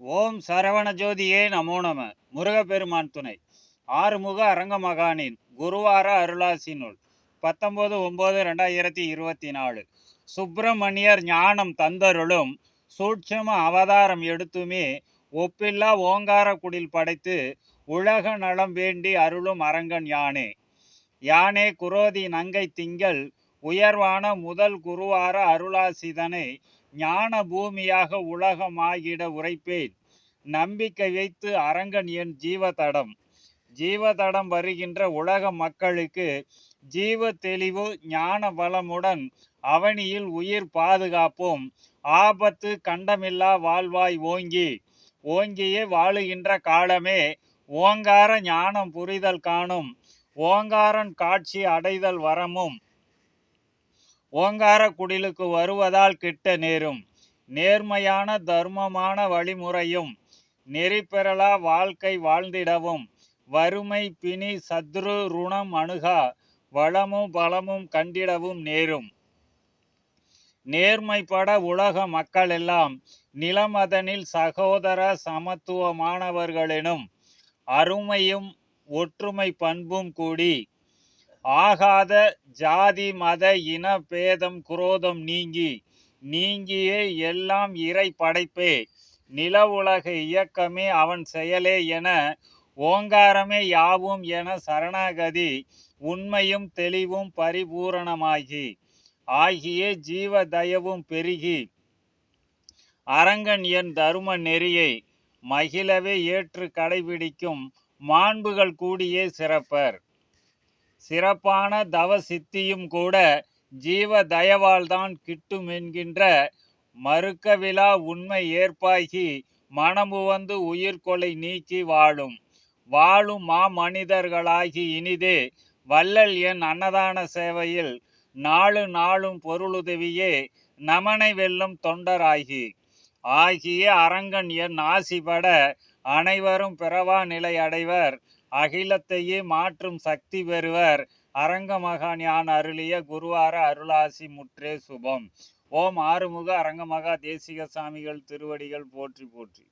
ஓம் சரவண ஜோதியே நமோ நம. முருகப்பெருமான் துணை. ஆறுமுக அரங்கமகானின் குருவார அருளாசி நூல் பத்தொம்போது ஒம்பது ரெண்டாயிரத்தி இருபத்தி நாலு. சுப்பிரமணியர் ஞானம் தந்தருளும் சூட்சம அவதாரம் எடுத்துமே ஒப்பில்லா ஓங்கார குடில் படைத்து உலக நலம் வேண்டி அருளும் அரங்கன் யானே. யானே குரோதி நங்கை திங்கள் உயர்வான முதல் குருவார அருளாசிதனை ஞான பூமியாக உலகமாகிட உரைப்பேன். நம்பிக்கை வைத்து அரங்கன் என் ஜீவதடம். ஜீவதடம் வருகின்ற உலக மக்களுக்கு ஜீவ தெளிவு ஞான பலமுடன் அவனியில் உயிர் பாதுகாப்போம். ஆபத்து கண்டமில்லா வாழ்வாய் ஓங்கி ஓங்கியே வாழுகின்ற காலமே ஓங்கார ஞானம் புரிதல் காணும். ஓங்காரன் காட்சி அடைதல் வரமும். ஓங்கார குடிலுக்கு வருவதால் கிட்ட நேரும். நேர்மையான தர்மமான வழிமுறையும் நெறிபெறலா வாழ்க்கை வாழ்ந்திடவும். வறுமை பிணி சத்ரு ருணம் அணுகா வளமும் பலமும் கண்டிடவும் நேரும். நேர்மைப்பட உலக மக்கள் எல்லாம் நிலமதனில் சகோதர சமத்துவமானவர்களெனும் அருமையும் ஒற்றுமை பண்பும் கூடி ஆகாத ஜாதி மத இன பேதம் குரோதம் நீங்கி நீங்கியே எல்லாம் இறை படைப்பே. நில உலக இயக்கமே அவன் செயலே என ஓங்காரமே யாவும் என சரணாகதி உண்மையும் தெளிவும் பரிபூரணமாகி ஆகிய ஜீவ தயவும் பெருகி அரங்கன் என் தரும நெறியை மகிழவே ஏற்று கடைபிடிக்கும் மாண்புகள் கூடியே சிறப்பர். சிறப்பான தவ சித்தியும் கூட ஜீவ தயவால்தான் கிட்டும் என்கின்ற மறுக்கவிழா உண்மை ஏற்பாகி மனமு வந்து உயிர்கொலை நீக்கி வாழும். வாழும் மா மனிதர்களாகி இனிதே வள்ளல் என் அன்னதான சேவையில் நாலு நாளும் பொருளுதவியே நமனை வெல்லும் தொண்டராகி. ஆகிய அரங்கன் என் ஆசிபட அனைவரும் பிறவா நிலை அடைவர். அகிலத்தையே மாற்றும் சக்தி பெறுவர். அரங்கமகா ஞான் அருளிய குருவார அருளாசி முற்றே சுபம். ஓம் ஆறுமுக அரங்கமகா தேசிக சாமிகள் திருவடிகள் போற்றி போற்றி.